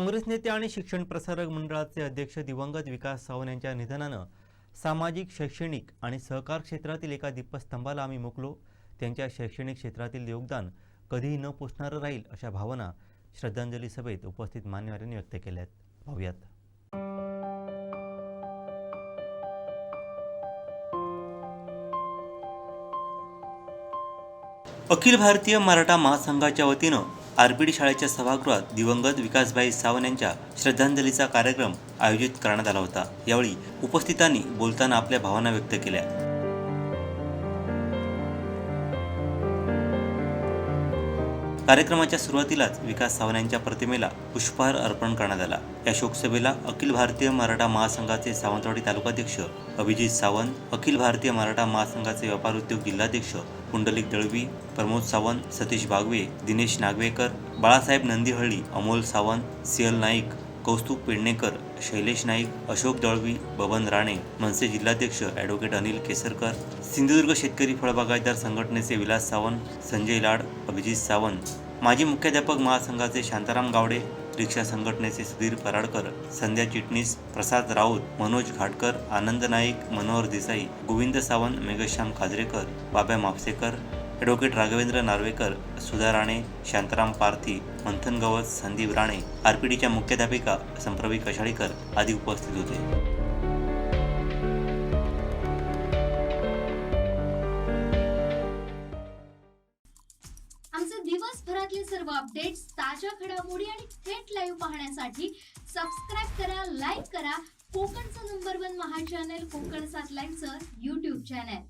काँग्रेस नेते आणि शिक्षण प्रसारक मंडळाचे अध्यक्ष दिवंगत विकास सावंत यांच्या निधनानं सामाजिक शैक्षणिक आणि सहकार क्षेत्रातील एका दीपस्तंभाला आम्ही मुकलो. त्यांच्या शैक्षणिक क्षेत्रातील योगदान कधीही न पोचणारं राहील अशा भावना श्रद्धांजली सभेत उपस्थित मान्यवरांनी व्यक्त केल्यात. आहेत पाहूयात. अखिल भारतीय मराठा महासंघाच्या वतीनं आरपीडी शाळेच्या सभागृहात दिवंगत विकासभाई सावंत यांच्या श्रद्धांजलीचा कार्यक्रम आयोजित करण्यात आला होता. यावेळी उपस्थितांनी बोलताना आपल्या भावना व्यक्त केल्या. कार्यक्रमाच्या सुरुवातीलाच विकास सावंतांच्या प्रतिमेला पुष्पहार अर्पण करण्यात आला. या शोकसभेला अखिल भारतीय मराठा महासंघाचे सावंतवाडी तालुकाध्यक्ष अभिजित सावंत अखिल भारतीय मराठा महासंघाचे व्यापार उद्योग जिल्हाध्यक्ष पुंडलिक दळवी प्रमोद सावंत सतीश बागवे दिनेश नागवेकर बाळासाहेब नंदीहळ्ळी अमोल सावंत सियल नाईक कौस्तुभ पेडणेकर शैलेश नाईक अशोक दळवी बबन राणे मनसे जिल्हाध्यक्ष ॲडव्होकेट अनिल केसरकर सिंधुदुर्ग शेतकरी फळबागायतदार संघटनेचे विलास सावंत संजय लाड अभिजित सावंत माजी मुख्याध्यापक महासंघाचे शांताराम गावडे रिक्षा संघटनेचे सुधीर पराडकर संध्या चिटणीस प्रसाद राऊत मनोज घाटकर आनंद नाईक मनोहर देसाई गोविंद सावंत मेघश्याम खाजरेकर बाब्या मापसेकर ॲडव्होकेट राघवेंद्र नार्वेकर सुधा राणे शांताराम पार्थी मंथन गवत संदीप राणे आरपीडीच्या मुख्याध्यापिका संप्रवी कशाळीकर आदी उपस्थित होते. आमचे दिवसभरातले सर्व अपडेट्स ताज्या घडामोडी आणि थेट लाईव्ह पाहण्यासाठी सबस्क्राईब करा लाईक करा. कोकणचं नंबर वन महा चॅनल कोकण सात लाईव्हचं युट्यूब चॅनल